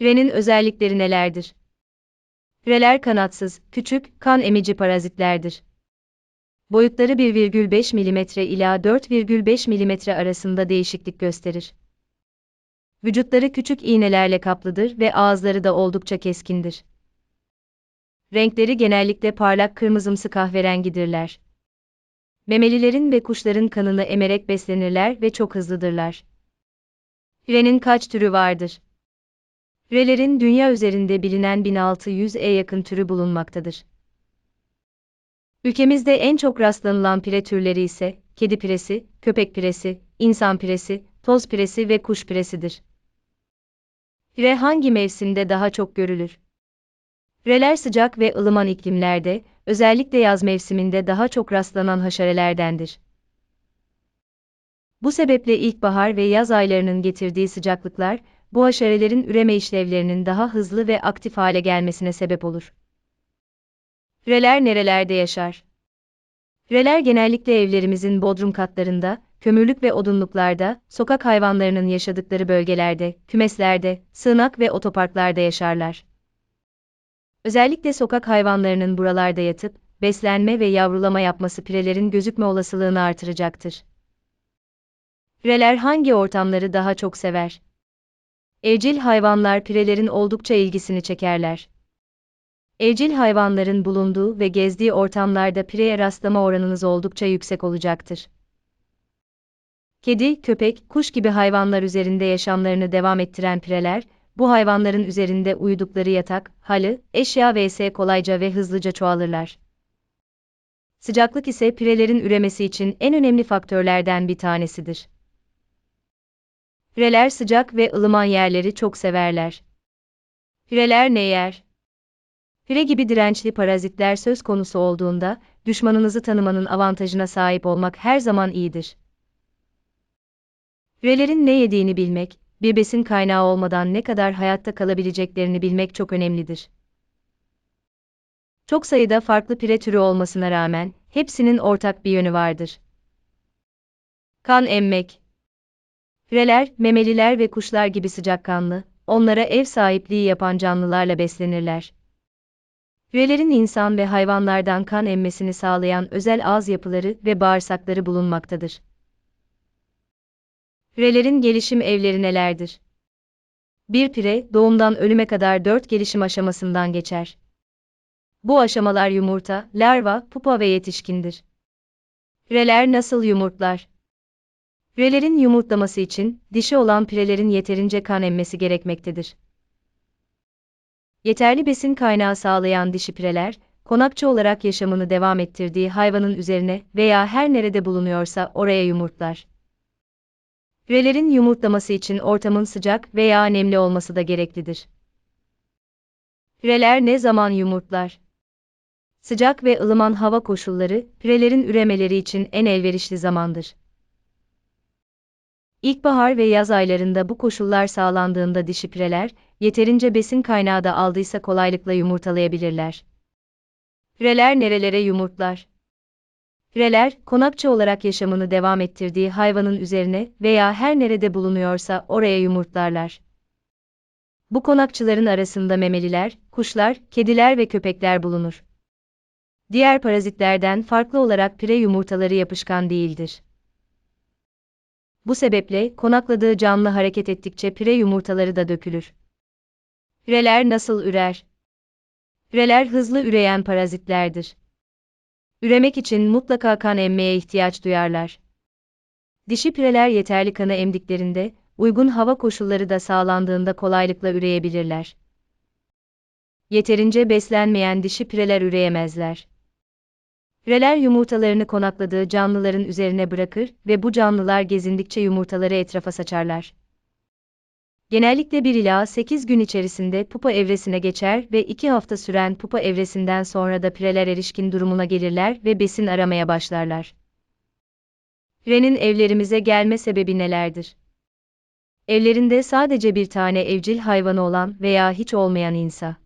Pirenin özellikleri nelerdir? Pireler kanatsız, küçük, kan emici parazitlerdir. Boyutları 1,5 mm ila 4,5 mm arasında değişiklik gösterir. Vücutları küçük iğnelerle kaplıdır ve ağızları da oldukça keskindir. Renkleri genellikle parlak kırmızımsı kahverengidirler. Memelilerin ve kuşların kanını emerek beslenirler ve çok hızlıdırlar. Pirenin kaç türü vardır? Pirelerin dünya üzerinde bilinen 1600'e yakın türü bulunmaktadır. Ülkemizde en çok rastlanılan pire türleri ise kedi piresi, köpek piresi, insan piresi, toz piresi ve kuş piresidir. Pire hangi mevsimde daha çok görülür? Pireler sıcak ve ılıman iklimlerde, özellikle yaz mevsiminde daha çok rastlanan haşerelerdendir. Bu sebeple ilkbahar ve yaz aylarının getirdiği sıcaklıklar, bu haşerelerin üreme işlevlerinin daha hızlı ve aktif hale gelmesine sebep olur. Pireler nerelerde yaşar? Pireler genellikle evlerimizin bodrum katlarında, kömürlük ve odunluklarda, sokak hayvanlarının yaşadıkları bölgelerde, kümeslerde, sığınak ve otoparklarda yaşarlar. Özellikle sokak hayvanlarının buralarda yatıp, beslenme ve yavrulama yapması pirelerin gözükme olasılığını artıracaktır. Pireler hangi ortamları daha çok sever? Evcil hayvanlar pirelerin oldukça ilgisini çekerler. Evcil hayvanların bulunduğu ve gezdiği ortamlarda pireye rastlama oranınız oldukça yüksek olacaktır. Kedi, köpek, kuş gibi hayvanlar üzerinde yaşamlarını devam ettiren pireler, bu hayvanların üzerinde uyudukları yatak, halı, eşya vs kolayca ve hızlıca çoğalırlar. Sıcaklık ise pirelerin üremesi için en önemli faktörlerden bir tanesidir. Pireler sıcak ve ılıman yerleri çok severler. Pireler ne yer? Pire gibi dirençli parazitler söz konusu olduğunda, düşmanınızı tanımanın avantajına sahip olmak her zaman iyidir. Pirelerin ne yediğini bilmek, bir besin kaynağı olmadan ne kadar hayatta kalabileceklerini bilmek çok önemlidir. Çok sayıda farklı pire türü olmasına rağmen, hepsinin ortak bir yönü vardır. Kan emmek. Pireler, memeliler ve kuşlar gibi sıcakkanlı, onlara ev sahipliği yapan canlılarla beslenirler. Pirelerin insan ve hayvanlardan kan emmesini sağlayan özel ağız yapıları ve bağırsakları bulunmaktadır. Pirelerin gelişim evleri nelerdir? Bir pire, doğumdan ölüme kadar dört gelişim aşamasından geçer. Bu aşamalar yumurta, larva, pupa ve yetişkindir. Pireler nasıl yumurtlar? Pirelerin yumurtlaması için, dişi olan pirelerin yeterince kan emmesi gerekmektedir. Yeterli besin kaynağı sağlayan dişi pireler, konakçı olarak yaşamını devam ettirdiği hayvanın üzerine veya her nerede bulunuyorsa oraya yumurtlar. Pirelerin yumurtlaması için ortamın sıcak veya nemli olması da gereklidir. Pireler ne zaman yumurtlar? Sıcak ve ılıman hava koşulları, pirelerin üremeleri için en elverişli zamandır. İlkbahar ve yaz aylarında bu koşullar sağlandığında dişi pireler, yeterince besin kaynağı da aldıysa kolaylıkla yumurtalayabilirler. Pireler nerelere yumurtlar? Pireler, konakçı olarak yaşamını devam ettirdiği hayvanın üzerine veya her nerede bulunuyorsa oraya yumurtlarlar. Bu konakçıların arasında memeliler, kuşlar, kediler ve köpekler bulunur. Diğer parazitlerden farklı olarak pire yumurtaları yapışkan değildir. Bu sebeple konakladığı canlı hareket ettikçe pire yumurtaları da dökülür. Pireler nasıl ürer? Pireler hızlı üreyen parazitlerdir. Üremek için mutlaka kan emmeye ihtiyaç duyarlar. Dişi pireler yeterli kanı emdiklerinde, uygun hava koşulları da sağlandığında kolaylıkla üreyebilirler. Yeterince beslenmeyen dişi pireler üreyemezler. Pireler yumurtalarını konakladığı canlıların üzerine bırakır ve bu canlılar gezindikçe yumurtaları etrafa saçarlar. Genellikle 1 ila 8 gün içerisinde pupa evresine geçer ve 2 hafta süren pupa evresinden sonra da pireler erişkin durumuna gelirler ve besin aramaya başlarlar. Pirenin evlerimize gelme sebebi nelerdir? Evlerinde sadece bir tane evcil hayvanı olan veya hiç olmayan insa